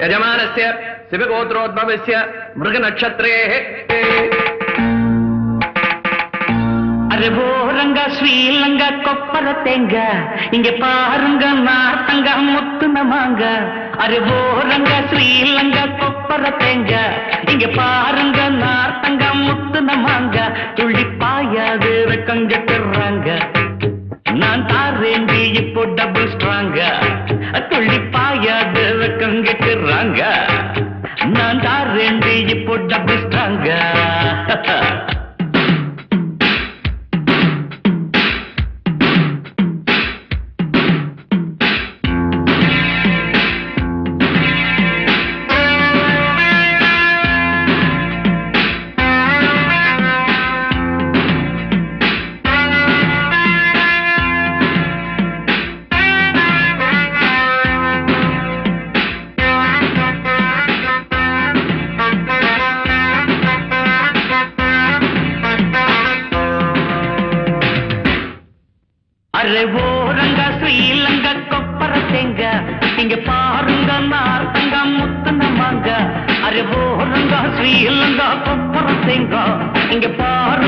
யஜமானஸ்ய சிவகோத்ரோத்பவசிய மிருக நட்சத்திரே அரபோரங்க ஸ்ரீலங்க கொப்பர தேங்க இங்க பாருங்க நாத்தங்க முத்துனமாங்க. அரபோரங்க ஸ்ரீலங்க கொப்பர தேங்க இங்க பாருங்க நாத்தங்க முத்துனமாங்க. துள்ளி பாயாது கஞ்சத்துறாங்க நான் தாரேண்டி இப்போ டபுள் ஸ்ட்ராங்க அரே ஓரங்க ஸ்ரீலங்க கொப்பர தேங்க. இங்க பாருங்க நார்த்தங்க முத்துன மாங்க. அரே ஓரங்க ஸ்ரீலங்க கொப்பர தேங்க. இங்க பாருங்க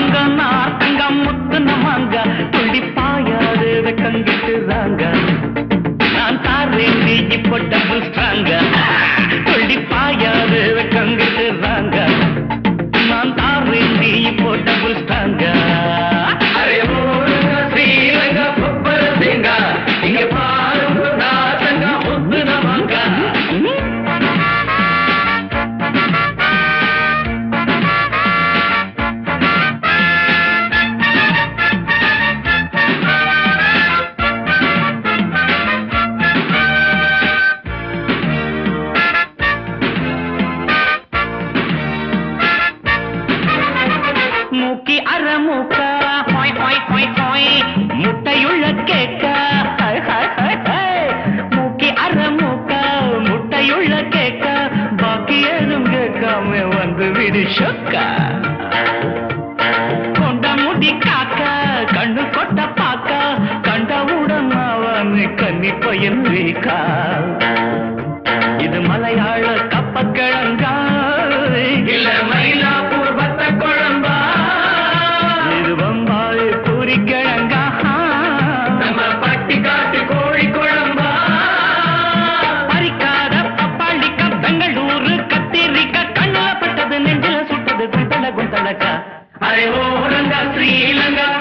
மூக்கி? அற மூக்க ஹாய் ஹாய். முட்டையுள்ள கேட்க அரே ஓரங்க ஸ்ரீலங்கா பறத்தேங்க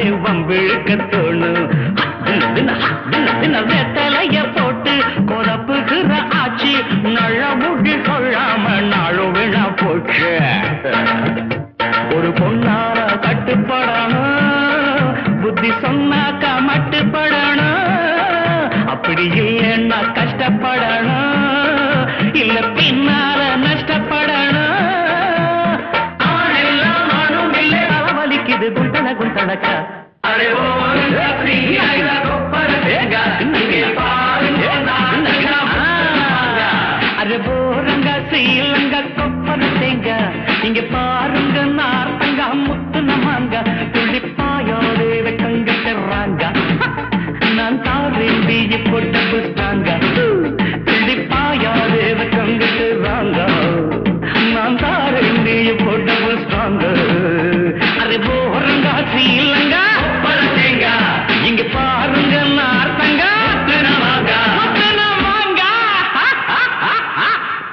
போனாலே வம்பிழுக்க தோணும் தின, போட்டு கொலப்புகிற ஆட்சி நல்ல முடி கொள்ளாம நாளு விழா போச்சு. ஒரு பொண்ணார கட்டுப்படணும். புத்தி சொன்னாக்கா மட்டுப்படணும். அப்படி இல்லைன்னா கஷ்டப்படணும்? இல்ல பின்னால